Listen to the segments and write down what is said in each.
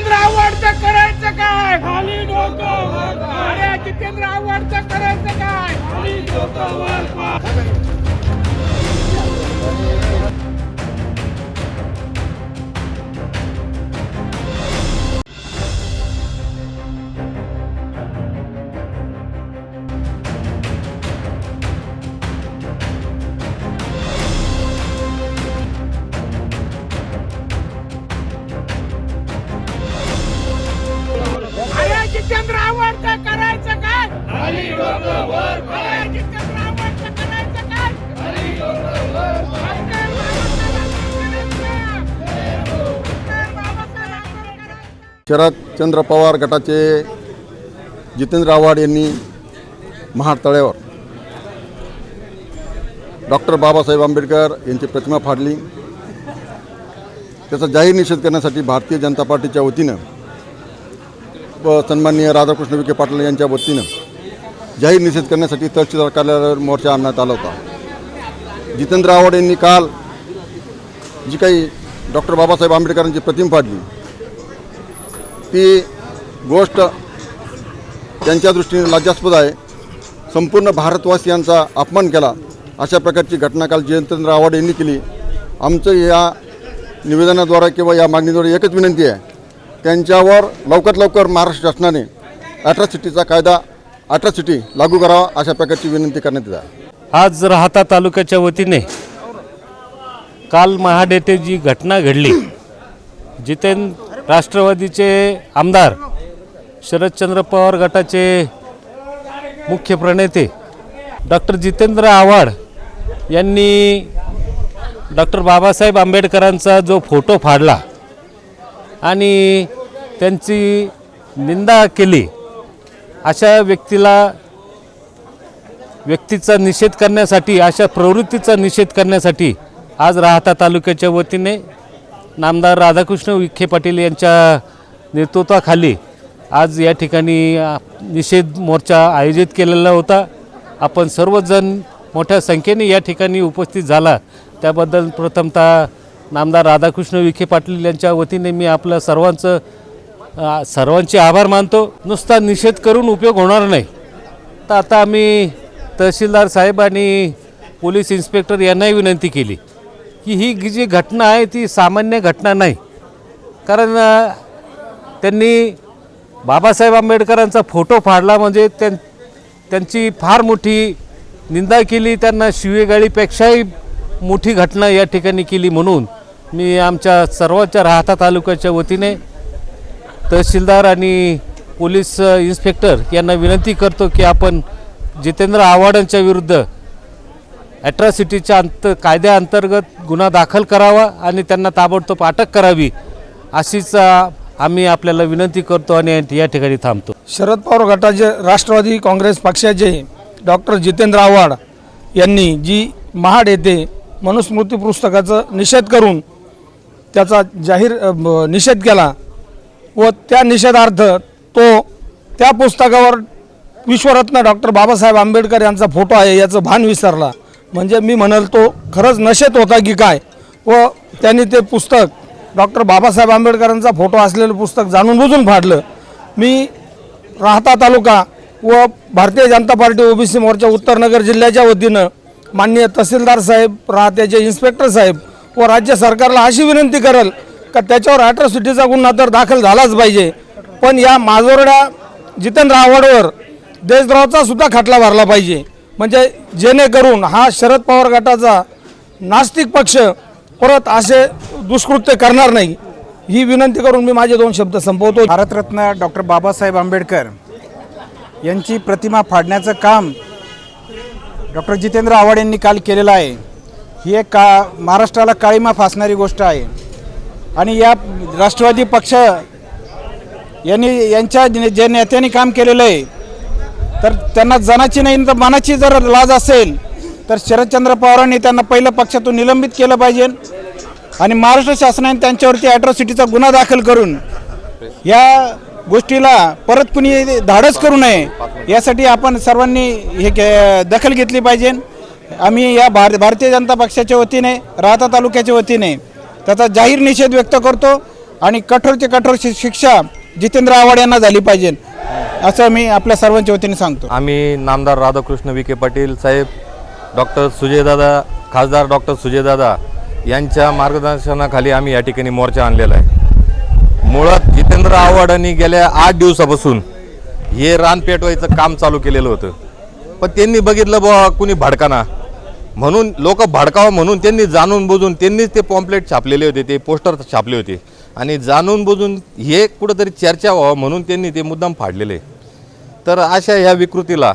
जितेंद्र आव्हाडचं करायचं काय? खाली डोकं अरे जितेंद्र आव्हाडचं करायचं काय? खाली डोकं शरदचंद्र पवार गटाचे जितेंद्र आव्हाड यांनी महाड तळ्यावर डॉक्टर बाबासाहेब आंबेडकर यांची प्रतिमा फाडली. त्याचा जाहीर निषेध करण्यासाठी भारतीय जनता पार्टीच्या वतीनं व सन्माननीय राधाकृष्ण विखे पाटील यांच्या वतीनं जाहीर निषेध करण्यासाठी तहसीलदार कार्यालयावर मोर्चा आणण्यात आला होता. जितेंद्र आव्हाड यांनी काल जी काही डॉक्टर बाबासाहेब आंबेडकरांची प्रतिमा फाडली ती गोष्ट त्यांच्या दृष्टीने लज्जास्पद आहे. संपूर्ण भारतवासियांचा अपमान केला. अशा प्रकारची घटना काल जयंतेंद्र आव्हाड यांनी केली. आमचं या निवेदनाद्वारे किंवा या मागणीद्वारे एकच विनंती आहे. त्यांच्यावर लवकरात लवकर महाराष्ट्र शासनाने अॅट्रॉसिटीचा कायदा अॅट्रॉसिटी लागू करावा अशा प्रकारची विनंती करण्यात येत आहे. आज राहता तालुक्याच्या वतीने काल महाडेटे जी घटना घडली. जितेन राष्ट्रवादीचे आमदार शरदचंद्र पवार गटाचे मुख्य प्रणेते डॉक्टर जितेंद्र आव्हाड यांनी डॉक्टर बाबासाहेब आंबेडकरांचा जो फोटो फाडला आणि त्यांची निंदा केली अशा व्यक्तीला व्यक्तीचा निषेध करण्यासाठी अशा प्रवृत्तीचा निषेध करण्यासाठी आज राहता तालुक्याच्या वतीने नामदार राधाकृष्ण विखे पाटील यांच्या नेतृत्वाखाली आज या ठिकाणी निषेध मोर्चा आयोजित केलेला होता. आपण सर्वजण मोठ्या संख्येने या ठिकाणी उपस्थित झाला. त्याबद्दल प्रथमतः नामदार राधाकृष्ण विखे पाटील यांच्या वतीने मी आपलं सर्वांचं सर्वांचे आभार मानतो. नुसता निषेध करून उपयोग होणार नाही. तर आता आम्ही तहसीलदार साहेब आणि पोलीस इन्स्पेक्टर यांनाही विनंती केली. की ही जी घटना आहे ती सामान्य घटना नाही. कारण त्यांनी बाबासाहेब आंबेडकरांचा फोटो फाडला म्हणजे त्यां त्यांची फार मोठी निंदा केली त्यांना शिवेगाळीपेक्षाही मोठी घटना या ठिकाणी केली म्हणून मी आमच्या सर्वांच्या राहता तालुक्याच्या वतीने तहसीलदार आणि पोलीस इन्स्पेक्टर यांना विनंती करतो की आपण जितेंद्र आव्हाडांच्या विरुद्ध ॲट्रॉसिटीच्या अंत कायद्याअंतर्गत गुन्हा दाखल करावा आणि त्यांना ताबडतोब अटक करावी अशीच आम्ही आपल्याला विनंती करतो आणि या ठिकाणी थांबतो. शरद पवार गटाचे राष्ट्रवादी काँग्रेस पक्षाचे डॉक्टर जितेंद्र आव्हाड यांनी जी महाड येथे मनुस्मृती पुस्तकाचा निषेध करून त्याचा जाहीर निषेध केला व त्या निषेधार्थ तो त्या पुस्तकावर विश्वरत्न डॉक्टर बाबासाहेब आंबेडकर यांचा फोटो आहे याचं भान विसरला. म्हणजे मी म्हणाल तो खरंच नशेत होता की काय? व त्यांनी ते पुस्तक डॉक्टर बाबासाहेब आंबेडकरांचा फोटो असलेलं पुस्तक जाणून बुजून फाडलं. मी राहता तालुका व भारतीय जनता पार्टी ओबीसी मोर्चा उत्तरनगर जिल्ह्याच्या वतीनं माननीय तहसीलदार साहेब राहत्याचे इन्स्पेक्टर साहेब व राज्य सरकारला अशी विनंती करेल का त्याच्यावर अॅट्रॉसिटीचा गुन्हा तर दाखल झालाच पाहिजे. पण या माजोरड्या जितेंद्र आव्हाडवर देशद्रोहाचा सुद्धा खटला भरला पाहिजे. म्हणजे जेणेकरून हा शरद पवार गटाचा नास्तिक पक्ष परत असे दुष्कृत्य करणार नाही ही विनंती करून मी माझे दोन शब्द संपवतो. भारतरत्न डॉक्टर बाबासाहेब आंबेडकर यांची प्रतिमा फाडण्याचं काम डॉक्टर जितेंद्र आव्हाड यांनी काल केलेलं आहे. ही एक का महाराष्ट्राला काळीमा फासणारी गोष्ट आहे. आणि या राष्ट्रवादी पक्ष यांनी यांच्या जे नेत्यांनी काम केलेलं आहे तर त्यांना जनाची नाही तर मनाची जर लाज असेल तर शरदचंद्र पवारांनी त्यांना पहिलं पक्षातून निलंबित केलं पाहिजे. आणि महाराष्ट्र शासनाने त्यांच्यावरती ॲट्रॉसिटीचा गुन्हा दाखल करून या गोष्टीला परत कुणी धाडस करू नये यासाठी आपण सर्वांनी हे के- दखल घेतली पाहिजे. आम्ही या भार भारतीय जनता पक्षाच्या वतीने राहता तालुक्याच्या वतीने त्याचा जाहीर निषेध व्यक्त करतो. आणि कठोरचे कठोर शि- शिक्षा जितेंद्र आव्हाड यांना झाली पाहिजे. असं मी आपल्या सर्वांच्या वतीने सांगतो. आम्ही नामदार राधाकृष्ण विखे पाटील साहेब डॉक्टर सुजयदादा खासदार डॉक्टर सुजयदादा यांच्या मार्गदर्शनाखाली आम्ही या ठिकाणी मोर्चा आणलेला आहे. मुळात जितेंद्र आव्हाडांनी गेल्या आठ दिवसापासून हे रान पेटवायचं काम चालू केलेलं होतं. पण त्यांनी बघितलं बुवा कुणी भडकाना. म्हणून लोक भडकावं म्हणून त्यांनी जाणून बुजून त्यांनीच ते पॉम्पलेट छापलेले होते ते पोस्टर छापले होते. आणि जाणून बुजून हे कुठंतरी चर्चा व्हावं म्हणून त्यांनी ते मुद्दाम फाडलेले. तर अशा ह्या विकृतीला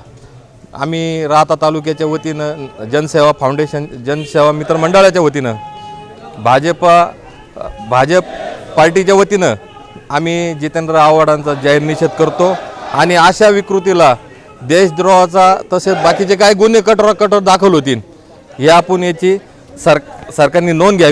आम्ही राहता तालुक्याच्या वतीनं जनसेवा फाउंडेशन जनसेवा मित्र मंडळाच्या वतीनं भाजप भाजप पार्टीच्या वतीनं आम्ही जितेंद्र आव्हाडांचा जाहीर निषेध करतो आणि अशा विकृतीला देशद्रोहाचा तसेच बाकीचे काय गुन्हे कठोर कठोर दाखल होतील हे आपण याची सर सरकारने नोंद घ्यावी.